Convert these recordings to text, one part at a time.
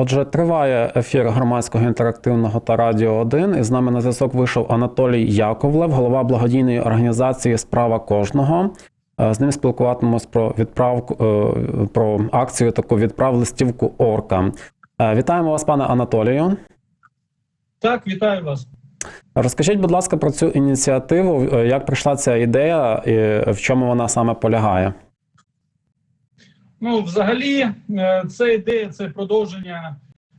Отже, триває ефір громадського інтерактивного та радіо 1. І з нами на зв'язок вийшов Анатолій Яковлев, голова благодійної організації Справа кожного. Е, З ним спілкуватимемось про відправку е, про акцію таку відправ листівку Орка. Е, Вітаємо вас, пане Анатолію. Так, вітаю вас. Розкажіть, будь ласка, про цю ініціативу. Як прийшла ця ідея, і в чому вона саме полягає? Ну, взагалі, це ідея, це продовження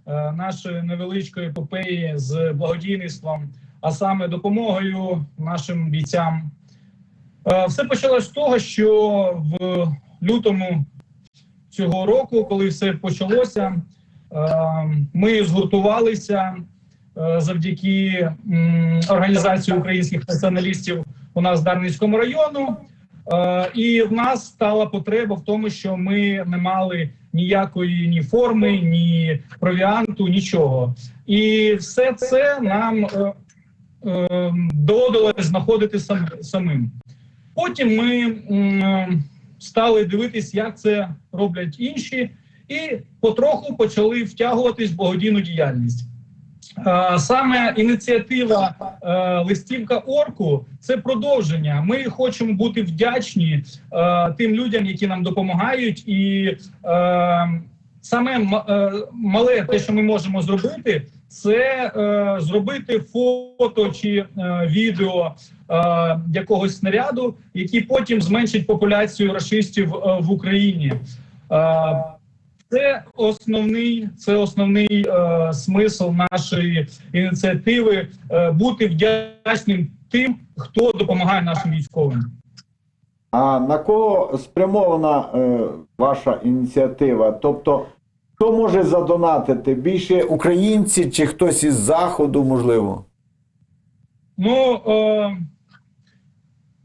е, нашої невеличкої епопеї з благодійництвом, а саме допомогою нашим бійцям. Е, Все почалось з того, що в лютому цього року, коли все почалося, е, ми згуртувалися завдяки організації українських націоналістів у нас Дарницькому району. Е, І в нас стала потреба в тому, що ми не мали ніякої ні форми, ні провіанту, нічого. І все це нам е, е, доводилось знаходити сам, самим. Потім ми м, стали дивитись, як це роблять інші, і потроху почали втягуватись в благодійну діяльність. Е, Саме ініціатива е, листівка орку це продовження. Ми хочемо бути вдячні е, тим людям, які нам допомагають, і саме мале те, що ми можемо зробити, це зробити фото чи відео якогось снаряду, який потім зменшить популяцію рашистів е, в Україні. Це основний, це основний е, смисл нашої ініціативи е, бути вдячним тим, хто допомагає нашим військовим. А на кого спрямована е, ваша ініціатива? Тобто, хто може задонатити? Більше українці чи хтось із заходу, можливо? Ну е,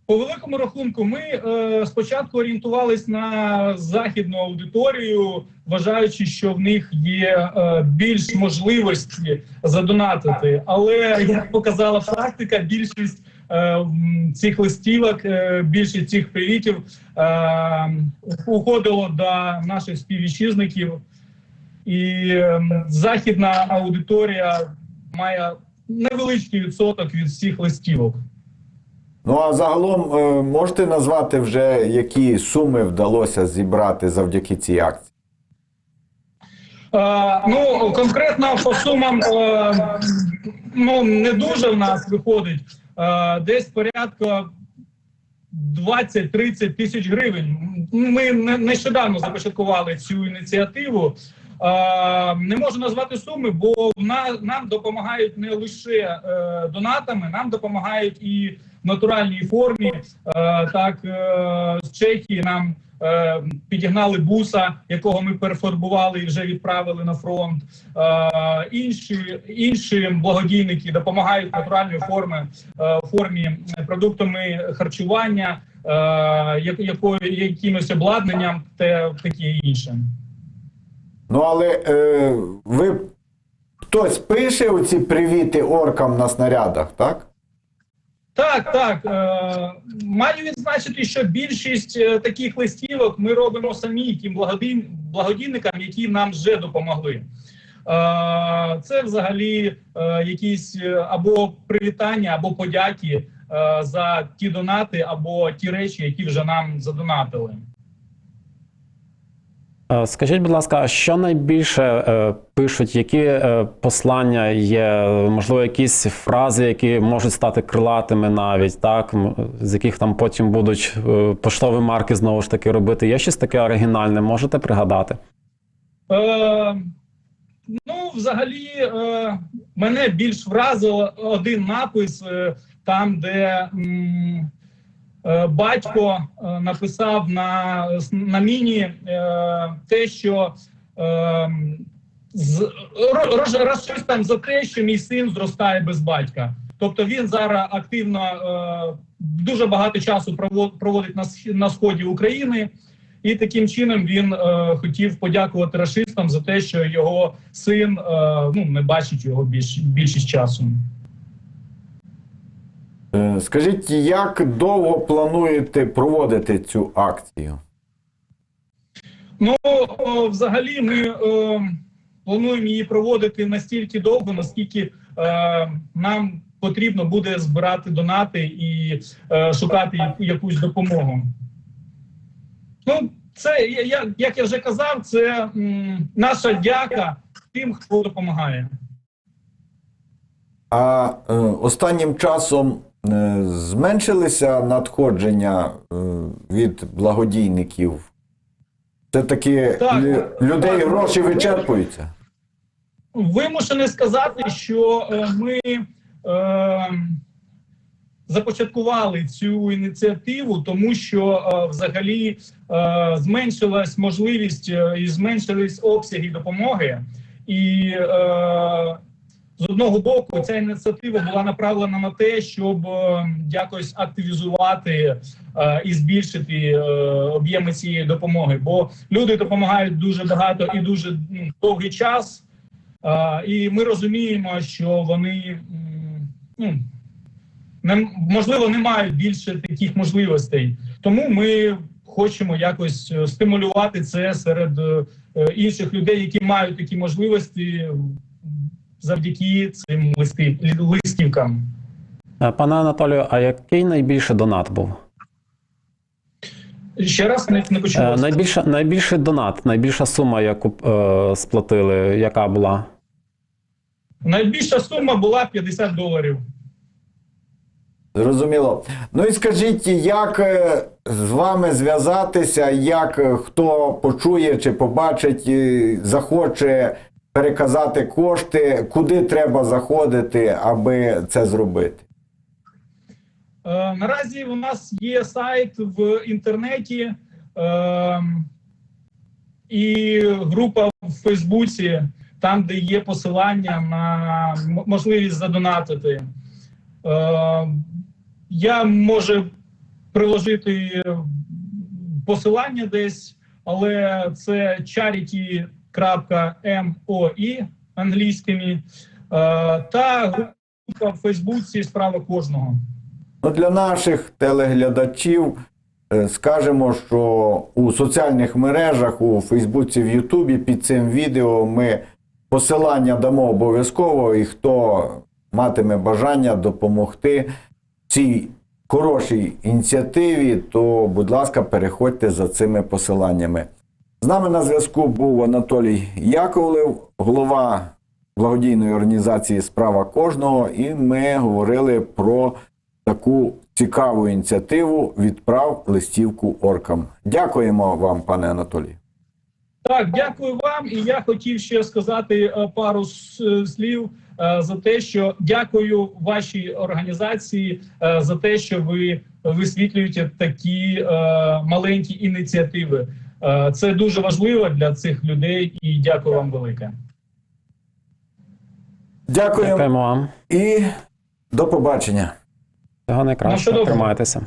по великому рахунку, ми е, спочатку орієнтувались на західну аудиторію, вважаючи, що в них є е, більш можливості задонатити. Але як показала практика, більшість е, цих листівок, е, більшість цих привітів е, уходило до наших співвітчизників, і е, західна аудиторія має невеличкий відсоток від всіх листівок. Ну а загалом е, можете назвати вже, які суми вдалося зібрати завдяки цій акції? Е, ну конкретно по сумам е, ну не дуже в нас виходить. Десь порядка 20-30 тисяч гривень. Ми не- нещодавно започаткували цю ініціативу. Не можу назвати суми, бо нам допомагають не лише донатами, нам допомагають і натуральній формі. Е, так е, з Чехії нам е, підігнали буса, якого ми перефарбували і вже відправили на фронт. Інші, інші благодійники допомагають натуральної форми формі продуктами харчування, якою якимось обладнанням та таке інше. Ну, але е, ви хтось пише оці привіти оркам на снарядах, так? Так, так. Е, маю відзначити, що більшість е, таких листівок ми робимо самі тим благодійн, благодійникам, які нам вже допомогли. Е, це взагалі якісь або привітання, або подяки за ті донати, або ті речі, які вже нам задонатили. Е, Скажіть, будь ласка, що найбільше е, пишуть, які е, послання є, можливо, якісь фрази, які можуть стати крилатими навіть, так, з яких там потім будуть поштові марки знову ж таки робити. Є щось таке оригінальне, можете пригадати? Е, ну, взагалі, е, мене більш вразив один напис, е, там, де м, батько е, написав на, на міні е, те, що е, з, ро- за те, що мій син зростає без батька. Тобто він зараз активно е, дуже багато часу провод- проводить на, сх- на сході України. І таким чином він е, хотів подякувати рашистам за те, що його син е, ну не бачить його більш більшість часу. Е, скажіть, як довго плануєте проводити цю акцію? Ну взагалі, ми е, плануємо її проводити настільки довго, наскільки е, нам потрібно буде збирати донати і е, шукати якусь допомогу. Ну, це як я вже казав, це м, наша дяка тим, хто допомагає. А е, останнім часом е, зменшилися надходження е, від благодійників. Це таки Так, лю- людей так. гроші вичерпуються. Вимушений сказати, що ми е, започаткували цю ініціативу, тому що е, взагалі е, зменшилась можливість е, і зменшились обсяги допомоги. І е, з одного боку ця ініціатива була направлена на те, щоб е, якось активізувати е, і збільшити е, об'єми цієї допомоги. Бо люди допомагають дуже багато і дуже довгий час. А, і ми розуміємо, що вони ну, не, можливо не мають більше таких можливостей. Тому ми хочемо якось е, стимулювати це серед е, інших людей, які мають такі можливості завдяки цим листи, листівкам. Е, Пане Анатолію, а який найбільший донат був? Ще раз не, не почув. Е. Найбільша, найбільший донат, найбільша сума, яку е, сплатили, яка була? Найбільша сума була 50 доларів. Зрозуміло. Ну і скажіть, як е, з вами зв'язатися, як хто почує чи побачить, захоче переказати кошти, куди треба заходити, аби це зробити? Е, наразі у нас є сайт в інтернеті е, і група в Фейсбуці, там, де є посилання на можливість задонатити. Е, я можу приложити посилання десь, але це charity.moi англійськими е, та група в Фейсбуці справа кожного. Ну, для наших телеглядачів е, скажемо, що у соціальних мережах, у Фейсбуці, в Ютубі під цим відео ми посилання дамо обов'язково, і хто матиме бажання допомогти цій хорошій ініціативі, то, будь ласка, переходьте за цими посиланнями. З нами на зв'язку був Анатолій Яковлев, голова благодійної організації Справа кожного, і ми говорили про таку цікаву ініціативу Відправ листівку оркам. Дякуємо вам, пане Анатолій. Так, дякую вам. І я хотів ще сказати е, пару е, слів е, за те, що дякую вашій організації за те, що ви висвітлюєте такі маленькі ініціативи. Е, Це дуже важливо для цих людей, і дякую вам велике. Дякуємо Дякуємо вам. і до побачення. Всього Ну, найкращого. Тримайтеся.